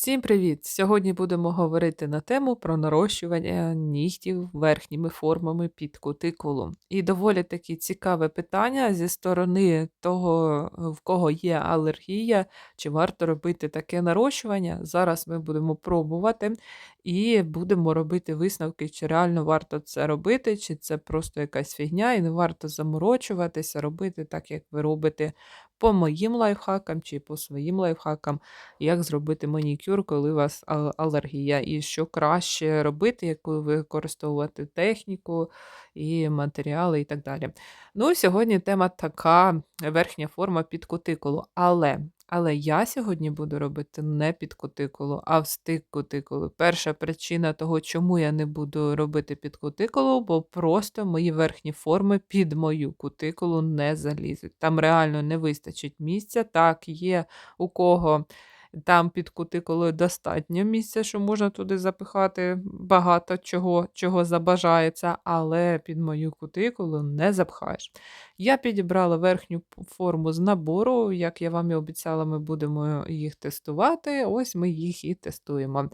Всім привіт! Сьогодні будемо говорити на тему про нарощування нігтів верхніми формами під кутикулу. І доволі таки цікаве питання зі сторони того, в кого є алергія, чи варто робити таке нарощування. Зараз ми будемо пробувати і будемо робити висновки, чи реально варто це робити, чи це просто якась фігня, і не варто заморочуватися, робити так, як ви робите по моїм лайфхакам чи по своїм лайфхакам, як зробити манікюр, коли у вас алергія, і що краще робити, яку використовувати техніку і матеріали, і так далі. Ну, Сьогодні тема така верхня форма під кутикулу. Але але я сьогодні буду робити не під кутикулу, а в стик кутикулу. Перша причина того, чому я не буду робити під кутикулу, бо просто мої верхні форми під мою кутикулу не залізуть. Там реально не вистачить місця. Так, є у кого там під кутикулою достатньо місця, що можна туди запихати багато чого, чого забажається, але під мою кутикулу не запхаєш. Я підібрала верхню форму з набору, як я вам і обіцяла, ми будемо їх тестувати. Ось ми їх і тестуємо.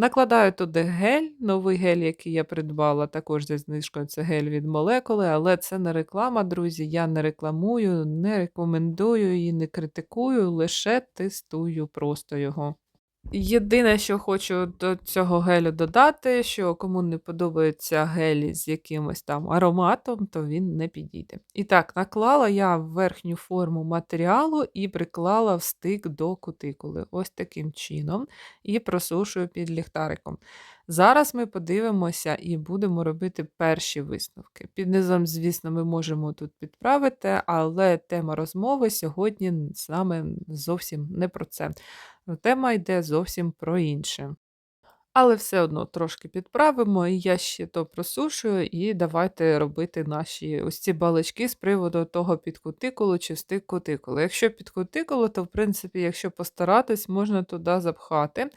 Накладаю туди гель, новий гель, який я придбала, також зі знижкою це гель від молекули, але це не реклама, друзі. Я не рекламую, не рекомендую і не критикую, лише тестую просто його. Єдине, що хочу до цього гелю додати, що кому не подобається гель з якимось там ароматом, то він не підійде. І так, наклала я верхню форму матеріалу і приклала в стик до кутикули. Ось таким чином, і просушую під ліхтариком. Зараз ми подивимося і будемо робити перші висновки. Під низом, звісно, ми можемо тут підправити, але тема розмови сьогодні саме зовсім не про це. Тема йде зовсім про інше. Але все одно трошки підправимо, і я ще то просушую, і давайте робити наші ось ці балички з приводу того під кутикулу чи стик кутикулу. Якщо під кутикулу, то в принципі, якщо постаратись, можна туди запхати.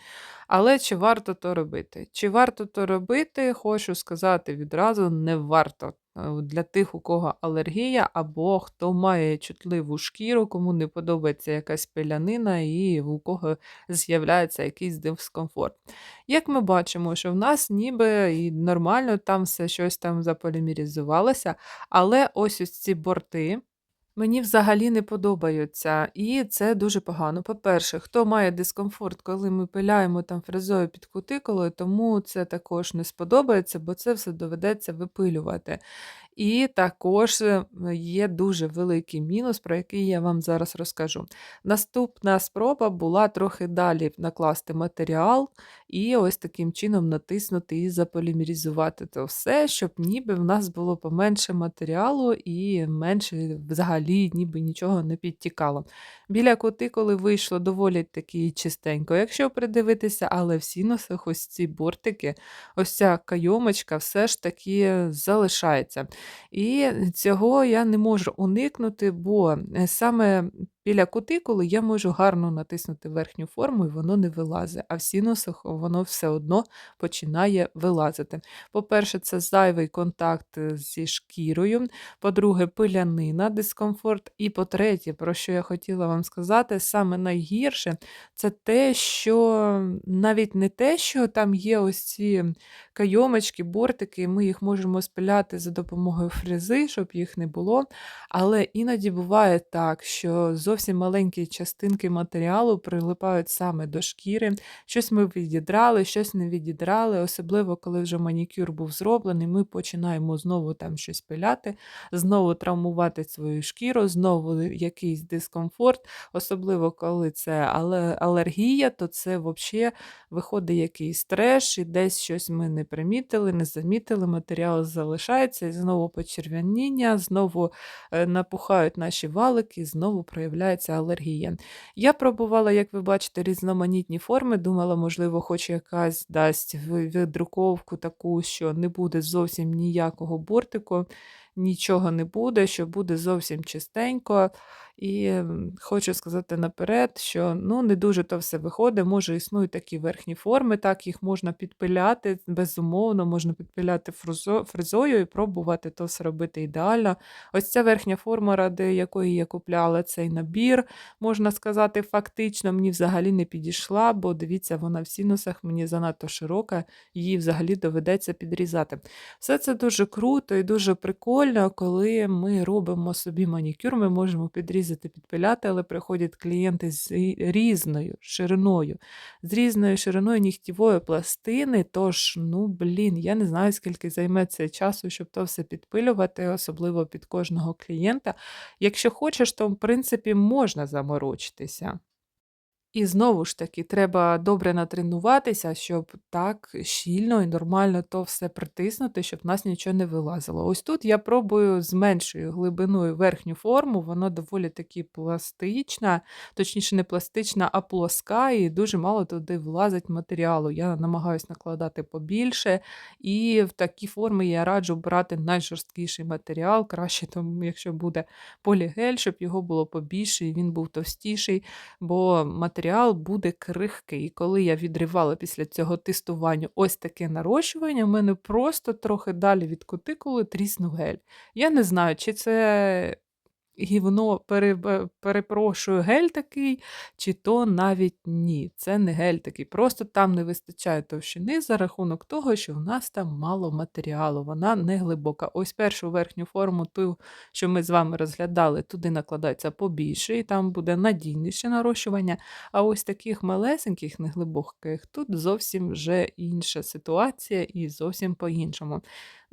Але чи варто то робити? Чи варто то робити, хочу сказати відразу, не варто. Е, для тих, у кого алергія, або хто має чутливу шкіру, кому не подобається якась пилянина, і у кого з'являється якийсь дискомфорт. Як ми бачимо, що в нас ніби і нормально там все щось там заполімеризувалося, але ось ось ці борти. Мені взагалі не подобаються, і це дуже погано. По-перше, хто має дискомфорт, коли ми пиляємо там фрезою під кутикулою, тому це також не сподобається, бо це все доведеться випилювати. І також е, є дуже великий мінус, про який я вам зараз розкажу. Наступна спроба була трохи далі накласти матеріал і ось таким чином натиснути і заполімерізувати це все, щоб ніби в нас було поменше матеріалу і менше взагалі ніби нічого не підтікало. Біля кутикули вийшло доволі таки чистенько, якщо придивитися, але в сінусах ось ці бортики, ось ця кайомочка все ж таки залишається. І цього я не можу уникнути, бо е, саме Біля кутикули я можу гарно натиснути верхню форму, і воно не вилазить, а в синусах воно все одно починає вилазити. По-перше, це зайвий контакт е, зі шкірою. По-друге, пилянина, дискомфорт. І по-третє, про що я хотіла вам сказати, саме найгірше це те, що навіть не те, що там є ось ці кайомочки, бортики, ми їх можемо спиляти за допомогою фрези, щоб їх не було. Але іноді буває так, що зовсім маленькі частинки матеріалу прилипають саме до шкіри. Щось ми відідрали, щось не відідрали, особливо, коли вже манікюр був зроблений, ми починаємо знову там щось пиляти, знову травмувати свою шкіру, знову якийсь дискомфорт, особливо коли це алергія, то це взагалі виходить якийсь треш, і десь щось ми не примітили, не замітили, матеріал залишається, і знову почервоніння, знову е, напухають наші валики, знову проявляється з'являється алергія. Я пробувала, як ви бачите, різноманітні форми, думала, можливо, хоч якась дасть видруковку таку, що не буде зовсім ніякого бортику, нічого не буде, що буде зовсім чистенько. І хочу сказати наперед, що ну, не дуже то все виходить. Може, існують такі верхні форми, так їх можна підпиляти, безумовно, можна підпиляти фрезою і пробувати то все робити ідеально. Ось ця верхня форма, ради якої я купляла цей набір, можна сказати, фактично мені взагалі не підійшла, бо дивіться, вона в синусах мені занадто широка, її взагалі доведеться підрізати. Все це дуже круто і дуже прикольно, коли ми робимо собі манікюр, ми можемо підрізати, підпиляти, але приходять клієнти з різною шириною, з різною шириною нігтєвої пластини. Тож, ну блін, я не знаю, скільки займе це часу, щоб то все підпилювати, особливо під кожного клієнта. Якщо хочеш, то в принципі можна заморочитися. І знову ж таки, треба добре натренуватися, щоб так щільно і нормально то все притиснути, щоб нас нічого не вилазило. Ось тут я пробую з меншою глибиною верхню форму, вона доволі таки пластична, точніше, не пластична, а плоска, і дуже мало туди влазить матеріалу. Я намагаюся накладати побільше, і в такі форми я раджу брати найжорсткіший матеріал, краще, тому, якщо буде полігель, щоб його було побільше і він був товстіший бо матеріал буде крихкий. І коли я відривала після цього тестування ось таке нарощування, в мене просто трохи далі від кутикули тріснув гель. Я не знаю, чи це гівно, перепрошую, гель такий, чи то навіть ні. Це не гель такий. Просто там не вистачає товщини за рахунок того, що в нас там мало матеріалу, вона не глибока. Ось першу верхню форму, ту, що ми з вами розглядали, туди накладається побільше, і там буде надійніше нарощування. А ось таких малесеньких, неглибоких, тут зовсім вже інша ситуація і зовсім по-іншому.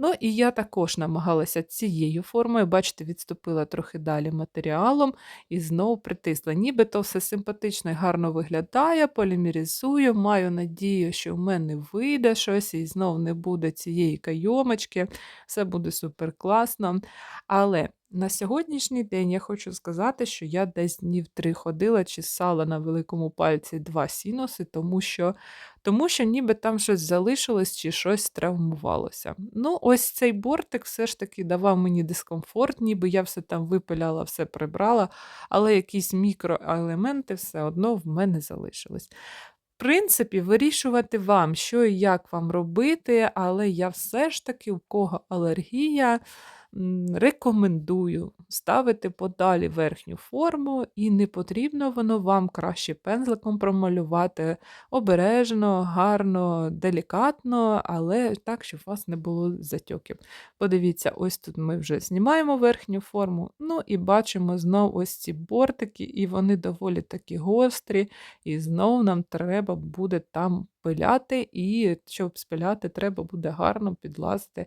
Ну, і я також намагалася цією формою, бачите, відступила трохи далі матеріалом і знову притисла. Нібито все симпатично і гарно виглядає, полімерізую, маю надію, що в мене вийде щось і знову не буде цієї кайомочки, все буде супер класно. Але на сьогоднішній день я хочу сказати, що я десь днів три ходила, чесала на великому пальці два сінуси, тому що тому що ніби там щось залишилось чи щось травмувалося. Ну, ось цей бортик все ж таки давав мені дискомфорт, ніби я все там випиляла, все прибрала, але якісь мікроелементи все одно в мене залишились. В принципі, вирішувати вам, що і як вам робити, але я все ж таки, у кого алергія, рекомендую ставити подалі верхню форму, і не потрібно воно вам краще пензликом промалювати обережно, гарно, делікатно, але так, щоб у вас не було затьоків. Подивіться, ось тут ми вже знімаємо верхню форму, ну і бачимо знову ось ці бортики, і вони доволі такі гострі, і знову нам треба буде там пиляти, і щоб спиляти, треба буде гарно підлазити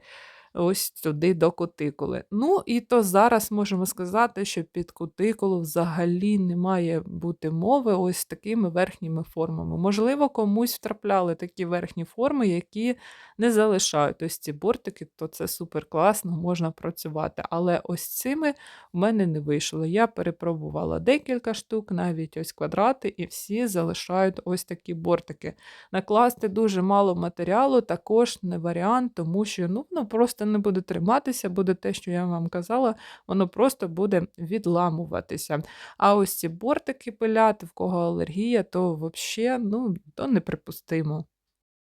ось туди до кутикули. Ну, і то зараз можемо сказати, що під кутикулу взагалі не має бути мови ось такими верхніми формами. Можливо, комусь втрапляли такі верхні форми, які не залишають ось ці бортики, то це супер класно, можна працювати. Але ось цими в мене не вийшло. Я перепробувала декілька штук, навіть ось квадрати, і всі залишають ось такі бортики. Накласти дуже мало матеріалу також не варіант, тому що ну, воно просто не буде триматися, буде те, що я вам казала, воно просто буде відламуватися. А ось ці бортики пиляти, в кого алергія, то взагалі ну, то неприпустимо.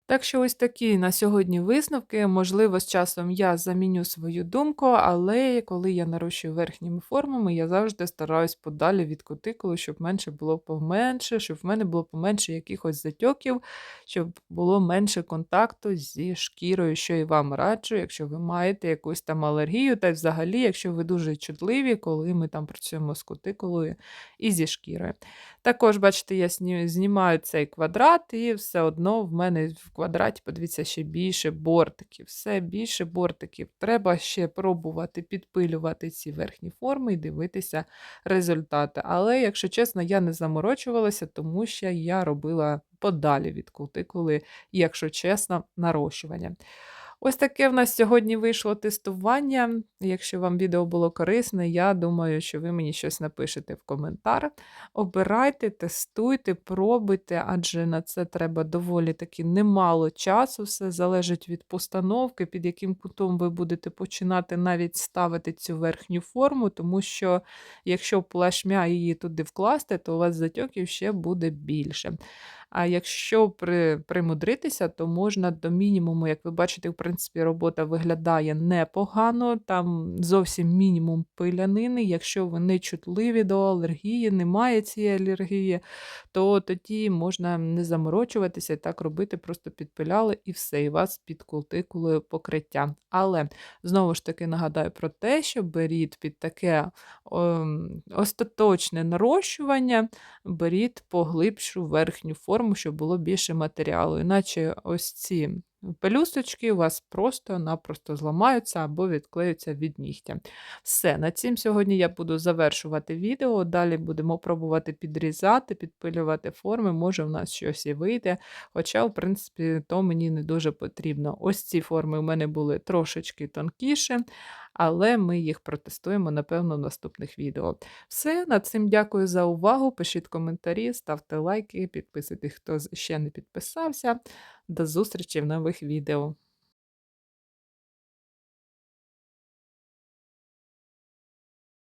Так що ось такі на сьогодні висновки. Можливо, з часом я заміню свою думку, але коли я нарощую верхніми формами, я завжди стараюсь подалі від кутикули, щоб менше було поменше, щоб в мене було поменше якихось затьоків, щоб було менше контакту зі шкірою, що і вам раджу, якщо ви маєте якусь там алергію, та й взагалі, якщо ви дуже чутливі, коли ми там працюємо з кутикулою і зі шкірою. Також, бачите, я знімаю цей квадрат, і все одно в мене в квадраті, подивіться, ще більше бортиків. Все більше бортиків. Треба ще пробувати підпилювати ці верхні форми і дивитися результати. Але, якщо чесно, я не заморочувалася, тому що я робила подалі від кутикули, якщо чесно, нарощування. Ось таке в нас сьогодні вийшло тестування. Якщо вам відео було корисне, я думаю, що ви мені щось напишете в коментар. Обирайте, тестуйте, пробуйте, адже на це треба доволі таки немало часу. Все залежить від постановки, під яким кутом ви будете починати навіть ставити цю верхню форму, тому що якщо плашмя її туди вкласти, то у вас затьоків ще буде більше. А якщо при, примудритися, то можна до мінімуму, як ви бачите, в принципі, робота виглядає непогано, там зовсім мінімум пилянини. Якщо ви не чутливі до алергії, немає цієї алергії, то тоді можна не заморочуватися і так робити, просто підпиляли і все, і вас під култикулою покриття. Але знову ж таки нагадаю про те, що беріть під таке о, остаточне нарощування, беріть поглибшу верхню форму, щоб було більше матеріалу. Іначе ось ці пелюсточки у вас просто-напросто зламаються або відклеються від нігтя. Все, на цим сьогодні я буду завершувати відео. Далі будемо пробувати підрізати, підпилювати форми, може в нас щось і вийде. Хоча, в принципі, то мені не дуже потрібно. Ось ці форми у мене були трошечки тонкіше, але ми їх протестуємо, напевно, в наступних відео. Все, над цим дякую за увагу. Пишіть коментарі, ставте лайки, підписуйтесь, хто ще не підписався. До зустрічі в нових відео.